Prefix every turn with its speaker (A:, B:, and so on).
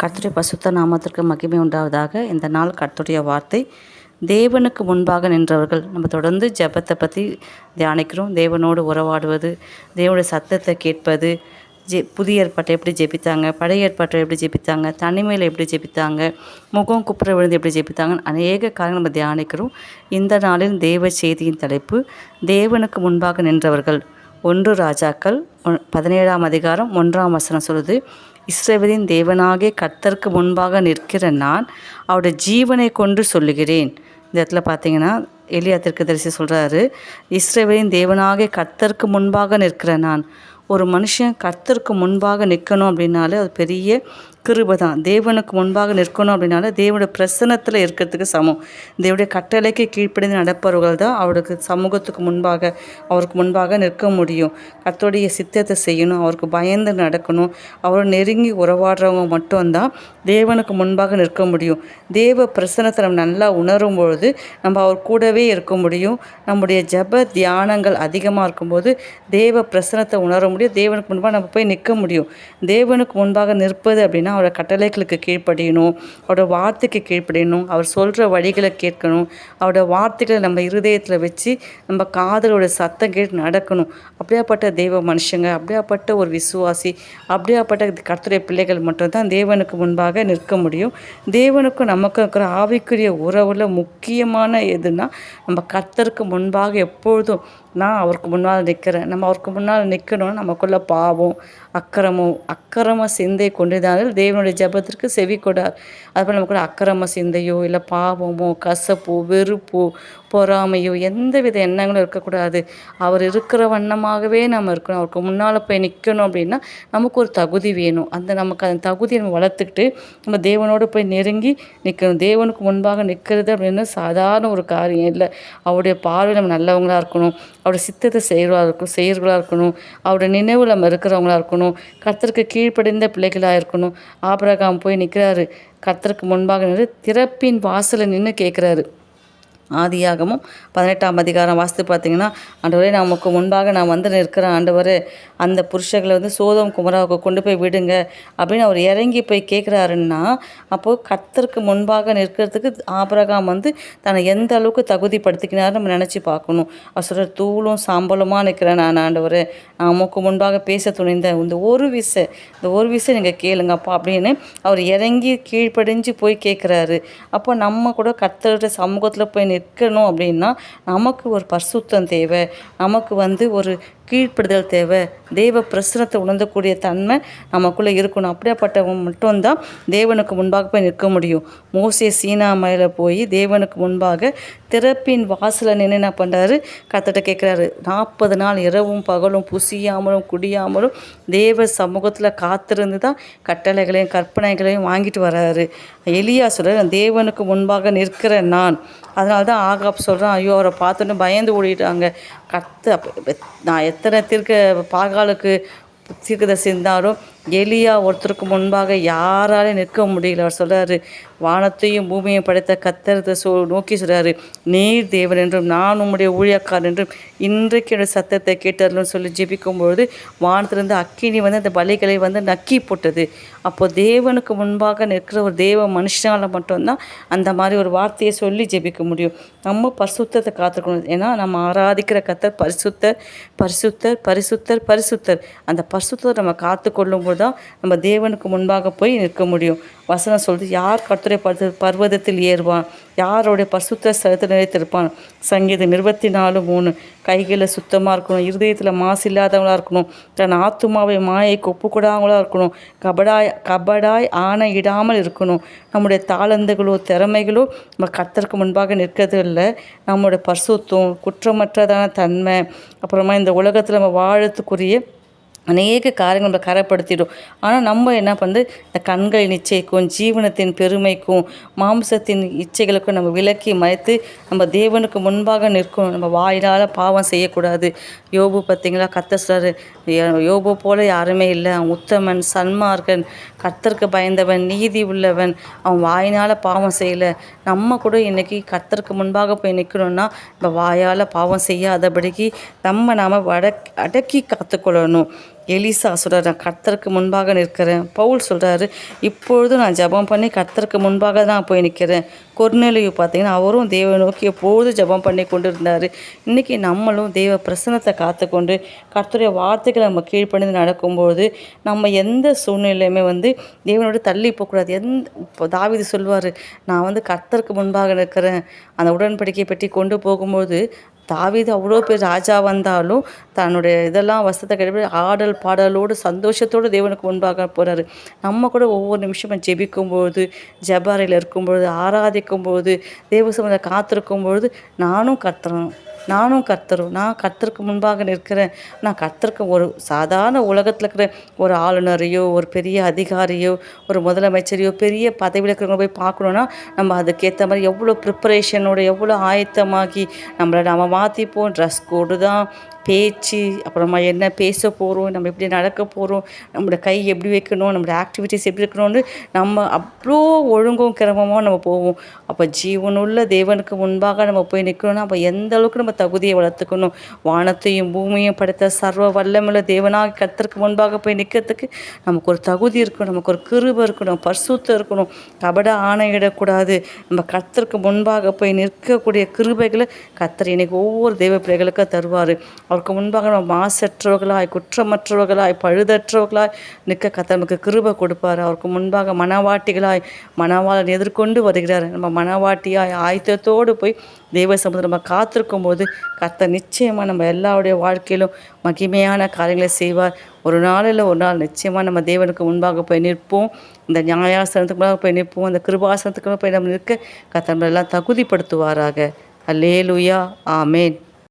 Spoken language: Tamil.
A: கர்த்தருடைய பசுத்த நாமத்திற்கு மகிமை உண்டாவதாக இந்த நாள் கர்த்தருடைய வார்த்தை. தேவனுக்கு முன்பாக நின்றவர்கள் நம்ம தொடர்ந்து ஜெபத்தை பற்றி தியானிக்கிறோம். தேவனோடு உறவாடுவது தேவனுடைய சத்தத்தை கேட்பது ஜெ புதிய ஏற்பாட்டை எப்படி ஜெபித்தாங்க பழைய ஏற்பாட்டை எப்படி ஜெபித்தாங்க தனிமையில் எப்படி ஜெபித்தாங்க முகம் குப்புற விழுந்து எப்படி ஜெபித்தாங்கன்னு அநேக காரியங்கள் நம்ம தியானிக்கிறோம். இந்த நாளில் தேவ செய்தியின் தலைப்பு தேவனுக்கு முன்பாக நின்றவர்கள். ஒன்று ராஜாக்கள் பதினேழாம் அதிகாரம் ஒன்றாம் வசனம் சொல்லுது. இஸ்ரவேலின் தேவனாகிய கர்த்தருக்கு முன்பாக நிற்கிற நான் அவருடைய ஜீவனை கொண்டு சொல்லுகிறேன். இந்த இடத்துல பார்த்தீங்கன்னா எலியா தரிசி சொல்கிறாரு இஸ்ரவேலின் தேவனாகிய கர்த்தருக்கு முன்பாக நிற்கிற நான். ஒரு மனுஷன் கர்த்தருக்கு முன்பாக நிற்கணும் அப்படின்னாலே அது பெரிய கிருபை தான். தேவனுக்கு முன்பாக நிற்கணும் அப்படின்னால தேவனுடைய பிரசன்னத்தில் இருக்கிறதுக்கு சமம். தேவனுடைய கட்டளைக்கு கீழ்ப்படிந்து நடப்பவர்கள் தான் அவருக்கு சமூகத்துக்கு முன்பாக அவருக்கு முன்பாக நிற்க முடியும். கர்த்தருடைய சித்தத்தை செய்யணும் அவருக்கு பயந்து நடக்கணும் அவர் நெருங்கி உறவாடுறவங்க மட்டும்தான் தேவனுக்கு முன்பாக நிற்க முடியும். தேவ பிரசன்னத்தை நம்ம நல்லா உணரும் பொழுது நம்ம அவர் கூடவே இருக்க முடியும். நம்முடைய ஜெப தியானங்கள் அதிகமாக இருக்கும்போது தேவ பிரசனத்தை உணர முடியும் தேவனுக்கு முன்பாக நம்ம போய் நிற்க முடியும். தேவனுக்கு முன்பாக நிற்பது அப்படின்னா அவரோட கட்டளைகளுக்கு கீழ்ப்படியணும். அவரோட வார்த்தைக்கு கீழ்ப்படியணும். அவர் சொல்கிற வழிகளை கேட்கணும். அவரோட வார்த்தைகளை நம்ம இருதயத்தில் வச்சு நம்ம காதலோட சத்தம் கேட்டு நடக்கணும். அப்படியாப்பட்ட தெய்வ மனுஷங்க அப்படியாப்பட்ட ஒரு விசுவாசி அப்படியாப்பட்ட கர்த்தருடைய பிள்ளைகள் மட்டும்தான் தேவனுக்கு முன்பாக நிற்க முடியும். தேவனுக்கும் நமக்கும் இருக்கிற ஆவிக்குரிய உறவில் முக்கியமான எதுனா நம்ம கர்த்தருக்கு முன்பாக எப்பொழுதும் நான் அவருக்கு முன்னால் நிற்கிறேன். நம்ம அவருக்கு முன்னால் நிற்கணும்னா நமக்குள்ள பாவம் அக்கிரமம் அக்கிரம சிந்தை கொண்டிருந்தாலும் தேவனுடைய ஜெபத்திற்கு செவி கொடார். அதுபோல் நமக்குள்ள அக்கிரம சிந்தையோ இல்லை பாவமோ கசப்போ வெறுப்போ பொறாமையோ எந்தவித எண்ணங்களும் இருக்கக்கூடாது. அவர் இருக்கிற வண்ணமாகவே நம்ம இருக்கணும். அவருக்கு முன்னால் போய் நிற்கணும் அப்படின்னா நமக்கு ஒரு தகுதி வேணும். அந்த நமக்கு அந்த தகுதியை நம்ம வளர்த்துக்கிட்டு நம்ம தேவனோடு போய் நெருங்கி நிற்கணும் தேவனுக்கு முன்பாக நிற்கிறது அப்படின்னு சாதாரண ஒரு காரியம் இல்லை. அவருடைய பார்வை நம்ம நல்லவங்களாக இருக்கணும். அவருடைய சித்தத்தை செய்கிறவா இருக்கும் செய்கிறவர்களாக இருக்கணும். அவருடைய நினைவு நம்ம இருக்கிறவங்களா இருக்கணும். கர்த்தருக்கு கீழ்ப்படிந்த பிள்ளைகளாக இருக்கணும். ஆபரகாம் போய் நிற்கிறாரு கர்த்தருக்கு முன்பாக நின்று திறப்பின் வாசலில் நின்று கேட்குறாரு ஆதியாகமும் பதினெட்டாம் அதிகாரம் வாசித்து பார்த்தீங்கன்னா ஆண்டவரே நமக்கு முன்பாக நான் வந்து நிற்கிறேன். ஆண்டவர் அந்த புருஷர்களை வந்து சோதம் குமராவுக்கு கொண்டு போய் விடுங்க. அப்படின்னு அவர் இறங்கி போய் கேட்குறாருன்னா அப்போது கத்தருக்கு முன்பாக நிற்கிறதுக்கு ஆபரகாம் வந்து தன்னை எந்த அளவுக்கு தகுதிப்படுத்திக்கினார் நம்ம நினச்சி பார்க்கணும். அவர் சொல்கிற தூளும் சாம்பலுமாக நிற்கிறேன் நான் ஆண்டவர். நான் உமக்கு முன்பாக பேச துணிந்தேன். இந்த ஒரு விசை இந்த ஒரு விசை நீங்கள் கேளுங்கப்பா அப்படின்னு அவர் இறங்கி கீழ்ப்படிஞ்சு போய் கேட்குறாரு. அப்போ நம்ம கூட கத்தருடைய சமூகத்தில் போய் நிற்கணும் அப்படின்னா நமக்கு ஒரு பரிசுத்தம் தேவை. நமக்கு வந்து ஒரு கீழ்ப்படுதல் தேவை. தேவ பிரசனத்தை உணர்ந்தக்கூடிய தன்மை நமக்குள்ளே இருக்கணும். அப்படியாப்பட்டவன் மட்டும்தான் தேவனுக்கு முன்பாக போய் நிற்க முடியும். மோசிய சீனா மலையில் போய் தேவனுக்கு முன்பாக திறப்பின் வாசலில் நின்று என்ன பண்ணுறாரு கத்தட்ட கேட்குறாரு. நாற்பது நாள் இரவும் பகலும் புசியாமலும் குடியாமலும் தேவ சமூகத்தில் காத்திருந்து தான் கட்டளைகளையும் கற்பனைகளையும் வாங்கிட்டு வர்றாரு எலியா சொல்கிற தேவனுக்கு முன்பாக நிற்கிற நான். அதனால தான் ஆகாப் சொல்கிறேன் ஐயோ அவரை பார்த்தோன்னே பயந்து ஓடிட்டாங்க. கத்து அப்ப நான் எத்தனை தீர்க்க பாகாலுக்கு தீர்க்கதரிசி இருந்தாலும் எலியா ஒருத்தருக்கு முன்பாக யாராலையும் நிற்க முடியல. அவர் சொல்கிறாரு வானத்தையும் பூமியையும் படைத்த கத்தரத்தை சொ நோக்கி சொல்கிறாரு நீர் தேவன் என்றும் நான் உம்முடைய ஊழியக்காரன் என்றும் இன்றைக்கு என்னுடைய சத்தத்தை கேட்டார்னு சொல்லி ஜெபிக்கும் பொழுது வானத்திலிருந்து அக்கினி வந்து அந்த பலிகளை வந்து நக்கி போட்டது. அப்போது தேவனுக்கு முன்பாக நிற்கிற ஒரு தேவ மனுஷனால மட்டும்தான் அந்த மாதிரி ஒரு வார்த்தையை சொல்லி ஜெபிக்க முடியும். நம்ம பரிசுத்தத்தை காத்துக்கணும். ஏன்னா நம்ம ஆராதிக்கிற கத்தர் பரிசுத்தர் பரிசுத்தர் பரிசுத்தர் பரிசுத்தர். அந்த பரிசுத்தத்தை நம்ம காத்துக்கொள்ளும் வரும்போது தான் நம்ம தேவனுக்கு முன்பாக போய் நிற்க முடியும். வசனம் சொல்லுது யார் கர்த்தருடைய பர்வ பர்வதத்தில் ஏறுவான்? யாருடைய பசுத்த ஸ்தலத்தில் நிலைத்திருப்பான்? சங்கீதம் இருபத்தி நாலு மூணு. கைகளில் சுத்தமாக இருக்கணும் இருதயத்தில் மாசு இல்லாதவங்களா இருக்கணும் தன் ஆத்துமாவை மாயைக்கு ஒப்புக்கூடாதவங்களா இருக்கணும் கபடாய் கபடாய் ஆணையிடாமல் இருக்கணும். நம்முடைய தாளந்துகளோ திறமைகளோ நம்ம கர்த்தருக்கு முன்பாக நிற்கிறது இல்லை நம்முடைய பரிசுத்தம் குற்றமற்றதான தன்மை அப்புறமா இந்த உலகத்தில் நம்ம வாழத்துக்குரிய அநேக காரியங்கள் நம்ம கரப்படுத்திடும். ஆனால் நம்ம என்ன பண்ணுது? இந்த கண்களின் இச்சைக்கும் ஜீவனத்தின் பெருமைக்கும் மாம்சத்தின் இச்சைகளுக்கும் நம்ம விலக்கி மறைத்து நம்ம தேவனுக்கு முன்பாக நிற்கும் நம்ம வாயினால் பாவம் செய்யக்கூடாது. யோபு பார்த்திங்களா? கத்த சொல்கிறார் யோபு போல யாருமே இல்லை. அவன் உத்தமன் சன்மார்கன் கர்த்தருக்கு பயந்தவன் நீதி உள்ளவன். அவன் வாயினால் பாவம் செய்யலை. நம்ம கூட இன்றைக்கி கர்த்தருக்கு முன்பாக போய் நிற்கணும்னா நம்ம வாயால் பாவம் செய்யாதபடிக்கு நம்ம நாம் வட அடக்கி காத்துக்கொள்ளணும். எலிசா சொல்கிறார் நான் கர்த்தருக்கு முன்பாக நிற்கிறேன். பவுல் சொல்கிறாரு இப்பொழுது நான் ஜெபம் பண்ணி கர்த்தருக்கு முன்பாக தான் போய் நிற்கிறேன். கொர்நேலியு பார்த்தீங்கன்னா அவரும் தேவை நோக்கி எப்பொழுது ஜெபம் பண்ணி கொண்டு இருந்தார் இன்றைக்கி நம்மளும் தெய்வ பிரசனத்தை காத்துக்கொண்டு கர்த்தருடைய வார்த்தைகளை நம்ம கீழ்ப்பணிந்து நடக்கும்போது நம்ம எந்த சூழ்நிலையுமே வந்து தேவனோட தள்ளி போகக்கூடாது. எந்த இப்போ தாவீது சொல்வார் நான் வந்து கர்த்தருக்கு முன்பாக நிற்கிறேன். அந்த உடன்படிக்கை பற்றி கொண்டு போகும்போது தாவீது அவ்வளோ பேர் ராஜா வந்தாலும் தன்னுடைய இதெல்லாம் வசத்தை கிடைப்பது ஆடல் பாடலோடு சந்தோஷத்தோடு தேவனுக்கு முன்பாக போகிறாரு நம்ம கூட ஒவ்வொரு நிமிஷமும் ஜெபிக்கும்போது ஜபாரையில் இருக்கும்பொழுது ஆராதிக்கும்போது தேவ காத்திருக்கும் காத்திருக்கும்பொழுது நானும் கத்துறேன் நானும் கர்த்தரும் நான் கர்த்தருக்கு முன்பாக நிற்கிறேன். நான் கர்த்தருக்கு ஒரு சாதாரண உலகத்தில் இருக்கிற ஒரு ஆளுநரையோ ஒரு பெரிய அதிகாரியோ ஒரு முதலமைச்சரையோ பெரிய பதவியில் இருக்கிறவங்க போய் பார்க்கணுன்னா நம்ம அதுக்கேற்ற மாதிரி எவ்வளோ ப்ரிப்பரேஷனோட எவ்வளோ ஆயத்தமாகி நம்மளை நம்ம மாற்றிப்போம் ட்ரெஸ் கோடு தான் பேச்சு அப்புறமா என்ன பேச போகிறோம் நம்ம எப்படி நடக்க போகிறோம் நம்மளோட கை எப்படி வைக்கணும் நம்மளோட ஆக்டிவிட்டீஸ் எப்படி இருக்கணும்னு நம்ம அவ்வளோ ஒழுங்கும் கிரமமாக நம்ம போவோம். அப்போ ஜீவனுள்ள தேவனுக்கு முன்பாக நம்ம போய் நிற்கணும்னா அப்போ எந்த அளவுக்கு நம்ம தகுதியை வளர்த்துக்கணும்? வானத்தையும் பூமியும் படைத்த சர்வ வல்லமுள்ள தேவனாக கத்திற்கு முன்பாக போய் நிற்கிறதுக்கு நமக்கு ஒரு தகுதி இருக்கணும் நமக்கு ஒரு கிருபை இருக்கணும் பரிசுத்தம் இருக்கணும். கபட ஆணையிடக்கூடாது. நம்ம கத்திற்கு முன்பாக போய் நிற்கக்கூடிய கிருபைகளை கத்தர் இன்னைக்கு ஒவ்வொரு தெய்வ பிள்ளைகளுக்கும் தருவார். அவருக்கு முன்பாக நம்ம மாசற்றவர்களாய் குற்றமற்றவர்களாய் பழுதற்றவர்களாய் நிற்க கத்த நமக்கு கிருபை கொடுப்பார். அவருக்கு முன்பாக மனவாட்டிகளாய் மனவாளன் எதிர்கொண்டு வருகிறார். நம்ம மனவாட்டியாய் ஆயத்தத்தோடு போய் தெய்வ சமுதிரம் நம்ம காத்திருக்கும் போது கத்த நிச்சயமாக நம்ம எல்லாருடைய வாழ்க்கையிலும் மகிமையான காரியங்களை செய்வார். ஒரு நாளில் ஒரு நாள் நிச்சயமாக நம்ம தேவனுக்கு முன்பாக போய் நிற்போம். இந்த நியாயாசனத்துக்கு முன்பாக போய் நிற்போம். அந்த கிருபாசனத்துக்கு போய் நம்ம நிற்க கர்த்தர் எல்லாம் தகுதிப்படுத்துவாராக. அல்லேலுயா ஆமேன்.